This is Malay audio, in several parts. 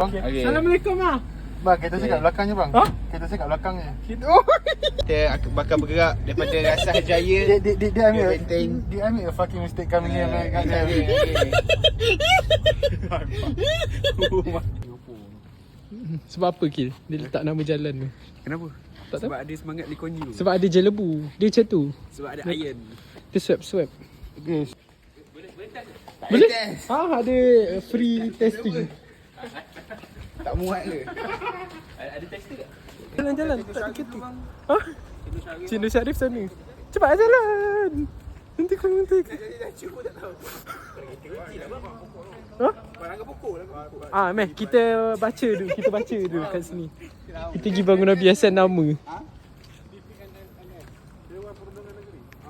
Okay. Assalamualaikum ah. Bang, kita cakap belakangnya bang. Ha? Kita cakap belakangnya. Oh. Kita ak- bakal bergerak daripada Rasah Jaya. Dia dia dia, dia ambil Dia benteng. dia ambil a fucking mistake coming here man. Kat saya. Sebab apa Kil? Dia letak nama jalan tu. Kenapa? Tak tahu. Sebab ada semangat Lee Kuan Yew. Sebab ada jelebu. Dia macam tu. Sebab ada iron. Dia swap swap. Okay. Boleh? Ah ada free testing. Tak muat ke? Jalan-jalan tak ada kereta. Ha? Cina Syarif sana. Cepat jalan. Nanti kau nanti. Ha? Ah, meh kita baca dulu, kita baca dulu kat sini. Kita pergi bangunan biasan nama.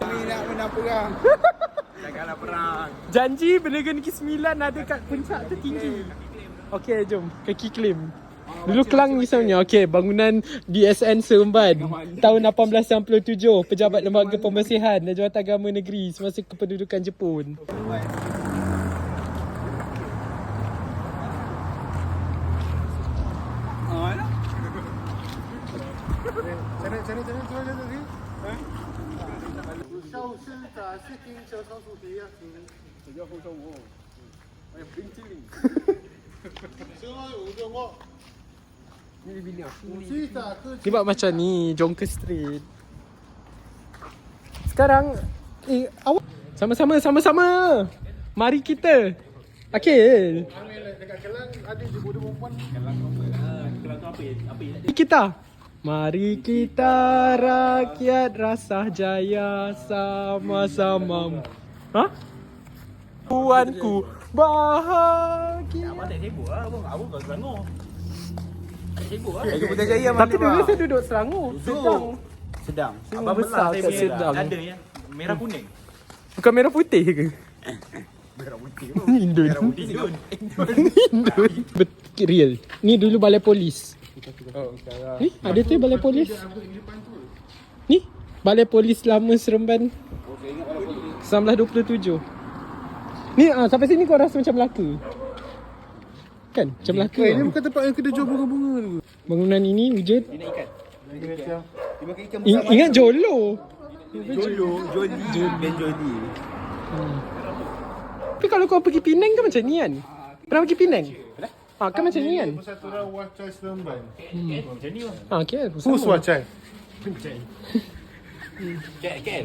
Kami nak menang perang. Janganlah perang. Janji Belaga Negeri Sembilan ada kat puncak tertinggi. Okey, jom. Kaki claim. Dulu Kelang misalnya, okey, bangunan DSN Seremban tahun 1897, pejabat lembaga pembersihan dan jawatan agama negeri semasa kependudukan Jepun. Cari cari cari cari cari cari. 消失在是金球上属地啊。这叫后生我。哎，冰淇淋。 Ni bila aku Sebab macam ni Jongker straight Sekarang Eh awak Sama-sama Sama-sama. Mari kita. Akil. Kita. Mari kita rakyat rasah jaya sama-sama. Hah? Tuanku bahagia. Putrajaya Tapi dulu saya duduk Selangor. Sedang. Sedang. Abang besar kat Sedang. Ada ya. Merah kuning. Bukan merah putih ke? Merah putih. Indun. Indun. Indun. Bet- real. Ni dulu balai polis. Ni ada tu balai polis. Ni balai polis lama Seremban. 1927. Ni ah sampai sini kau rasa macam Melaka. Kan? Macam Melaka. Eh, ni tau. bukan tempat yang kedai jual bunga-bunga tu. Bangunan ini wujud Macam In, ingat Jolo. Jolo, Joli, dan Joli. Tapi kalau kau pergi Penang kan macam ni kan? Pernah pergi Penang? Ah, kan macam ni kan? Persatuan Wacai Seremban. Macam ni lah. Ah, okay. Who's Wacai? KL KL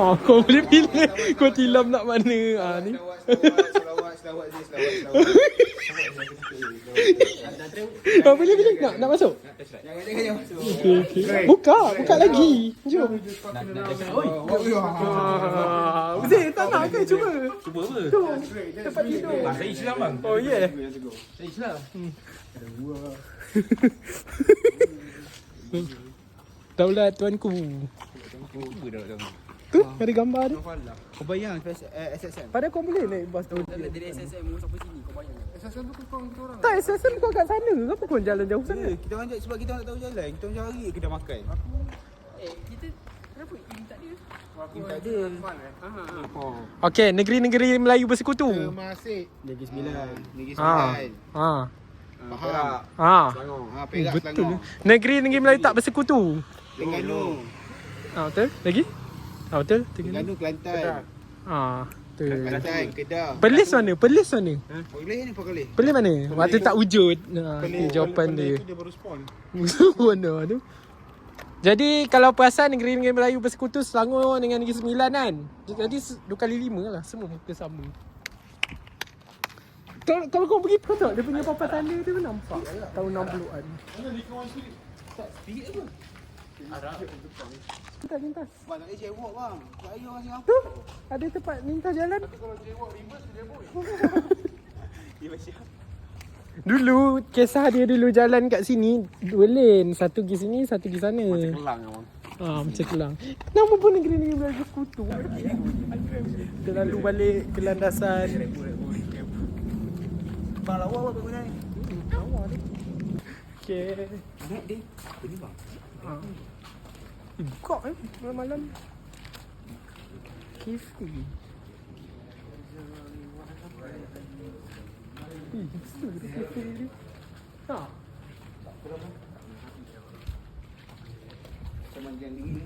Oh, kau boleh pilih kau tilam nak mana. Ah ni. Selawat, selawat, selawat. Kau boleh pilih nak nak masuk. Jangan, jangan, jangan masuk. Okey, okey. Buka, buka lagi. Jom. Ah, Zee, tak nak ke cuba? Cuba apa? Tu, tempat tidur. Saya Islam bang. Oh, yeah. Saya Islam. Daulat tuanku. Tu, ada gambar tu. Kau bayang eh, SSM. Padahal kau boleh naik bas tu. Dari SSM sampai sini kau bayang. SSM tu kau orang. Tak, SSM kau kat sana. Kenapa kau jalan jauh sana? Eh, kita orang sebab kita orang tak tahu jalan. Kita orang cari kedai makan. Eh, kita kenapa im tak ada? Im tak ada. Okey, negeri-negeri Melayu bersekutu. Masih. Negeri Sembilan. Negeri Ha. Sembilan. Ha. Ah, Perak. Ha. Selangor. Ha, Perak, betul. Selangor. Negeri-negeri Melayu tak bersekutu. Terengganu. Ha, betul? Lagi? Ha, betul? Terengganu. Kelantan. Ha, betul. Kelantan, Kedah. Perlis mana? Perlis mana? Boleh ni apa kali? Perlis mana? Waktu tak wujud. Ha, itu jawapan dia. Dia baru spawn. Musuh mana tu? Jadi kalau perasan negeri-negeri Melayu bersekutu Selangor dengan Negeri Sembilan kan. Jadi dua kali lima lah semua muka sama. Kalau, kalau kau pergi kau tengok dia punya papan tanda dia pun nampak tahun 60-an. Kita lintas. Bang, tak boleh cewek bang. Tak ada orang. Tu ada tempat lintas jalan. Dia macam Dulu kisah dia dulu jalan kat sini dua lane, satu pergi sini, satu pergi sana. Kelang abang. Ah, macam kelang. Nama pun negeri ni belajar kutu. Dia lalu balik ke landasan. Bang lawa apa guna ni? Okay. Naik dia. Ini bang. Ha. Eh, buka eh malam-malam. Cafe. Eh, hipster dia cafe ni. Ha. Macam mana yang dingin.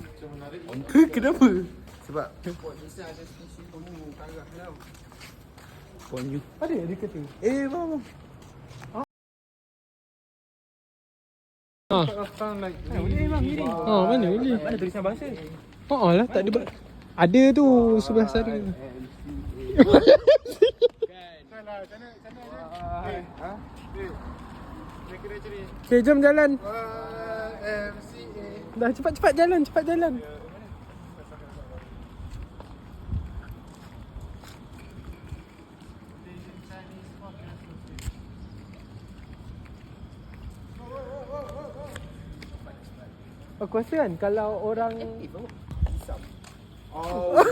Kenapa? Sebab Ponyu. Ada dia kata. Eh bang Ha. Eh. Ha, mana boleh? Mana tulisan bahasa? Ha lah, tak ada ada tu sebelah sana. Eh, Ha? eh. Ni. Okay, jom jalan. Dah cepat-cepat jalan, cepat jalan. Aku rasa kan? Kalau orang Oh.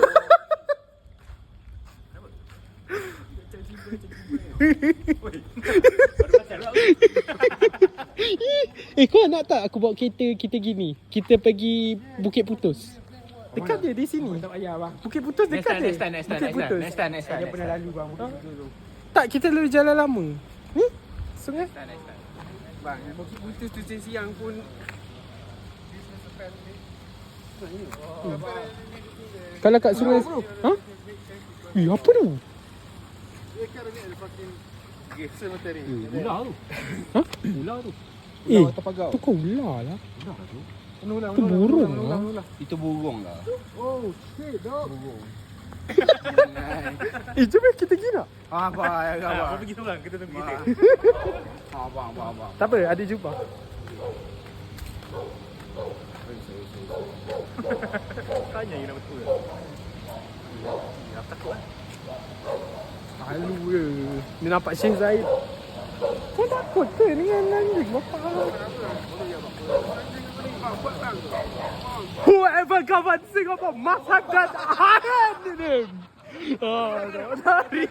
Eh kau nak tak aku bawa kereta kita gini? Kita pergi Bukit Putus. Dekat dia di sini. Tak payah bang. Bukit Putus dekat dia? next time, next time, Bukit Putus next time, next time. Dia pernah lalu bang. Tak kita lalu jalan lama. Ni? Sungai. Bang, bukit putus tu siang siang pun Kalau kat sungai Ha? Eh apa tu? Dia kan ni ada fucking cemetery. Ular tu. Ha? Ular tu. Eh tu kau ular lah ulang Tu burung lah Itu burung lah. Oh shit dog. Eh jom eh, kita Ah abang, ya Kau abang. pergi seorang, kita tunggu kita. Ah abang, abang, abang. Tak apa ada jumpa Tanya yang nak betul. Malu ke? Dia nampak Syekh Zaid. Kau takut ke dengan anjing Bapak. Whoever govern Singapore must have that hand in him. Oh, lari.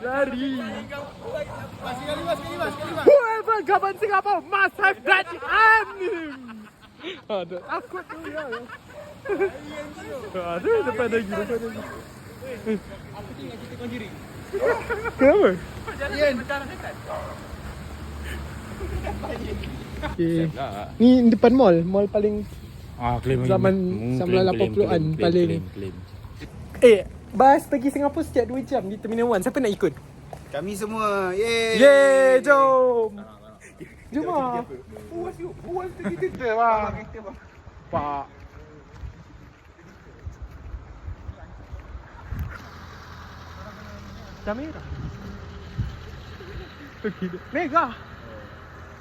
Lari. Whoever govern Singapore must have that hand in him Aduh, takut tu ya Aduh, depan lagi, depan lagi Kenapa? Okay. Ni depan mall, mall paling Ah, claim Zaman zaman 80-an paling. Eh, bas pergi Singapura setiap 2 jam di Terminal 1. Siapa nak ikut? Kami semua. Yeay. Yeay, jom. Jom ah. Kita bang. Pak. Dah merah. Okey. Merah.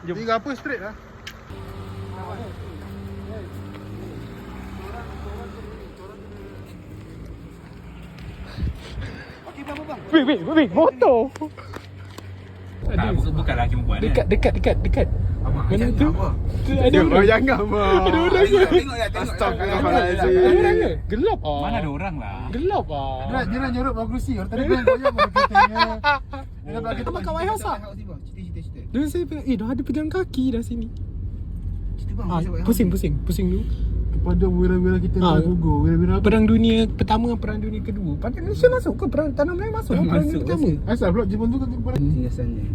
Jom. Tinggal apa straight lah. Okey bang, bang. Wait, wait, wait, motor. Tak, bukan, bukan lagi perempuan Dekat, dekat, dekat, dekat. Mana tu? Tu ada orang. Jangan bang. Ada orang ke? Tengok tengok. Astagfirullahaladzim. Ada orang ke? Gelap ah. Mana ada orang lah. Gelap ah. Dia nak, dia nak nyorot bawah kerusi. Orang tadi kan goyang pada kertanya. Dia nak belakang Abang kat White House ah. Cerita, cerita, cerita. Dan saya bilang, eh dah ada pejalan kaki dah sini. Cerita bang. Ah, pusing, pusing, pusing dulu. Kepada wira-wira kita Ah. nak gugur. Wira-wira apa? Perang dunia pertama, perang dunia kedua. Padahal Malaysia masuk ke perang tanah Melayu masuk? ke perang dunia pertama. Asal pula Jepun tu kan perang. Singgasannya.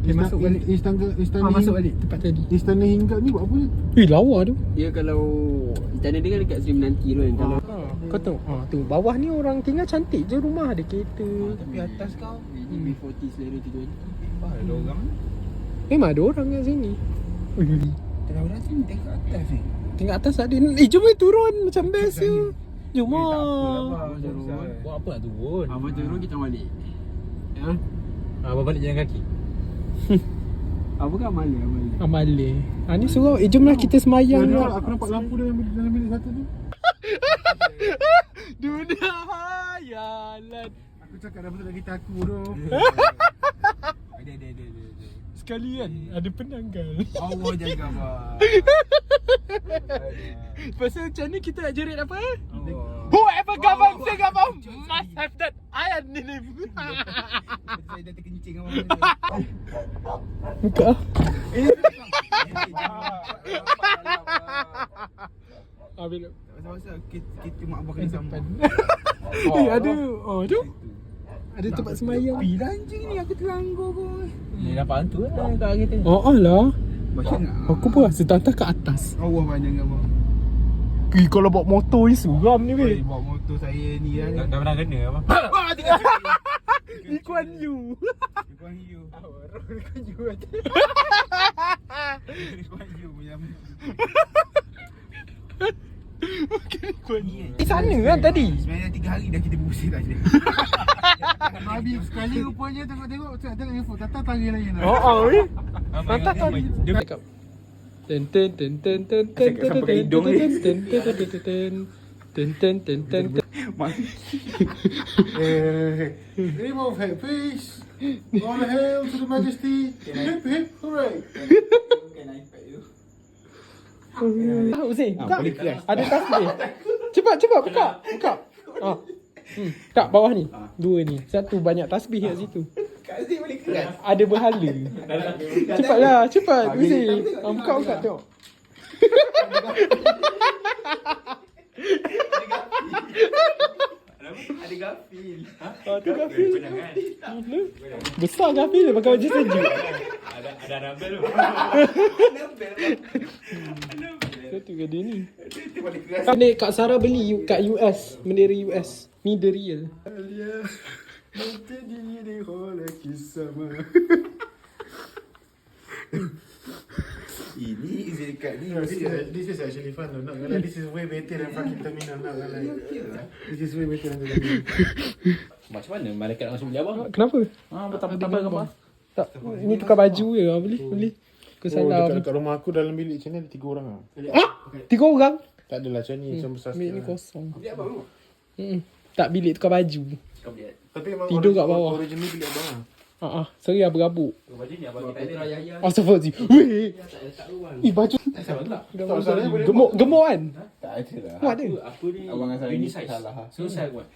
Dia masuk balik. Istana istana Ah, masuk balik tempat tadi. Istana hingga ni buat apa je? Eh, lawa tu. dia kalau istana dia kan dekat Sri Menanti tu kan. Kalau Ha, kau tengok, ha, tu bawah ni orang tinggal cantik je rumah ada kereta. Tapi atas kau. B40 selera tu tu. Ada orang. Memang ada orang kat sini. Ui, Tengah orang sini tengok atas ni. Tinggal atas ada. Eh, jom eh turun macam best je. Jom ah. Buat apa nak turun? Apa turun kita balik. Ya. Ah, abang balik jalan kaki. Apa kan Amalia. Amale. Ha ni surau. Eh, jomlah kita semayang. Ya, lah. aku nampak lampu dalam bilik, dalam bilik satu tu. Dunia hayalan. Aku cakap dah betul lagi aku tu. Ada, ada, ada. Sekali kan? Ada penanggal Allah jaga abang. Pasal macam ni kita nak jerit apa? Eh? Allah. Whoever govern Oh, Singapore must have that iron in him. Saya dah terkencing abang. Buka Habis. Masa-masa kita, kita mak abang kena sambung. Eh ada. Oh tu ada tempat semayang Pi lah anjing ni aku teranggur pun Ni nampak hantu lah kat Oh oh lah Macam Aku pun rasa tak atas. Allah banyak dengan bang kalau bawa motor ni seram ni weh Bawa motor saya ni lah Dah pernah kena apa? Wah tinggal sini Ikuan you. Ikuan you. Ikuan you Ikuan you. Ikuan you Ikuan you Ikuan you Di sana kan tadi Sebenarnya tiga hari dah kita berusaha dah je. Habis sekali rupanya tengok-tengok Tengok tengok info Tata tari lain Oh oh weh Apa Mantap yang- tadi Dia Dia cakap Ten ten ten ten ten ten ten ten ten ten ten ten ten ten Ten ten ten ten ten Eh, Name of head, peace. All hail to the majesty. Hip hip hooray. Ah, Hussein, buka. boleh keras. Ada tasbih. Cepat, cepat buka. Buka. Ah. Hmm. Tak bawah ni. Dua ni. Satu banyak tasbih kat situ. Kasih boleh keras. Ada berhala. Cepatlah, cepat. Hussein. Ah, buka, buka tengok. Ada gafil. Ah, tu gafil. Kan? Besar gafil dia pakai baju sejuk. Ada ada rambel tu. Satu ke dia ni. Dia boleh keras. Ni Kak Sarah beli kat US. Bendera US. Ni the real. Alia. Nanti diri oleh kisah Ini Zekat ni No, this is, this is actually fun though. Not gonna lie, this is way better than fucking terminal. Not gonna lie. This is way better than terminal. Macam mana malaikat nak masuk bilik abang? Kenapa? Ah, betapa-betapa gambar. Tak, ni tukar baju je lah. Boleh, Aku Oh, salah. dekat, dekat rumah aku dalam bilik macam ni ada tiga orang lah. Ah! Tiga orang? Tak adalah macam ni, macam besar Bilik ni sikit lah. kosong. Hmm. Tak bilik tukar baju. Kau bilik. Tapi memang Tidur kat bawah. Original bilik abang lah. Ah ah, sorry lah berabuk. Baju ni abang kita ada. Astagfirullahaladzim. Weh. Ih baju. Tak salah boleh Gemuk, gemuk kan? Tak ada lah. Dia. Aku ni Abang saya ni unisex. salah. So saya kuat.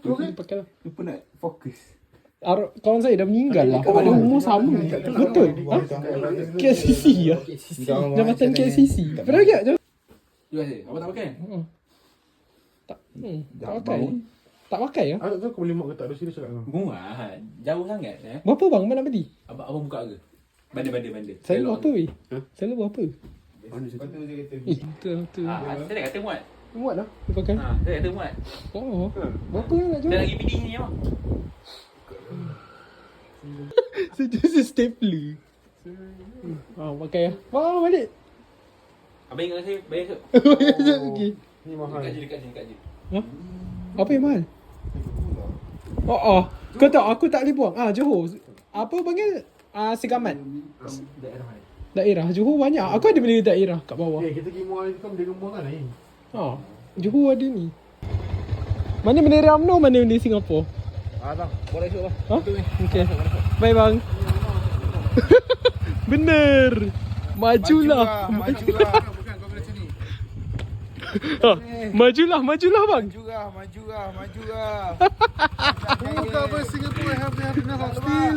Boleh pakai lah. Lupa nak fokus. Ar- kawan saya dah meninggal lah. Ada umur sama. Betul. Ha? KCC lah. Jabatan KCC. Pernah tak? Jam- You rasa? Abang tak pakai? Tak. Hmm, tak pakai. Tak pakai ya? Aku tak tahu kau boleh muat ke tak. Ada serius cakap kau. Murah. Jauh sangat eh. Berapa bang? Mana beli? Abang abang buka ke? Bandar-bandar bandar. Saya berapa weh? Saya berapa? Lepas tu dia kata, Eh, betul betul. Ah, saya dah kata muat. Muat lah. Dia pakai. Ah, saya kata muat. Oh. Berapa nak Dah jual? lagi PD ni abang. Sejauh stapler. Ah, pakai lah. Wah, balik. Abang ingat saya bayar ke? Okey. Ni mahal. Dekat je, dekat je, dekat je. Ha? Apa yang mahal? Oh, oh. Kau tahu aku tak boleh buang. Ah, Johor. Apa panggil? Ah, Segamat. Daerah mana? Daerah. Johor banyak. Aku ada benda daerah kat bawah. Eh, kita pergi muat kau benda gemuk kan ni. Ha. Johor ada ni. Mana bendera UMNO, mana bendera Singapura? Ah bang, boleh esok bang. Ha? Okay. Bye bang. Bener. Majulah. Majulah. Ha. Majulah, majulah bang. Majulah, majulah, majulah. Buka apa Singapore have have enough of steel.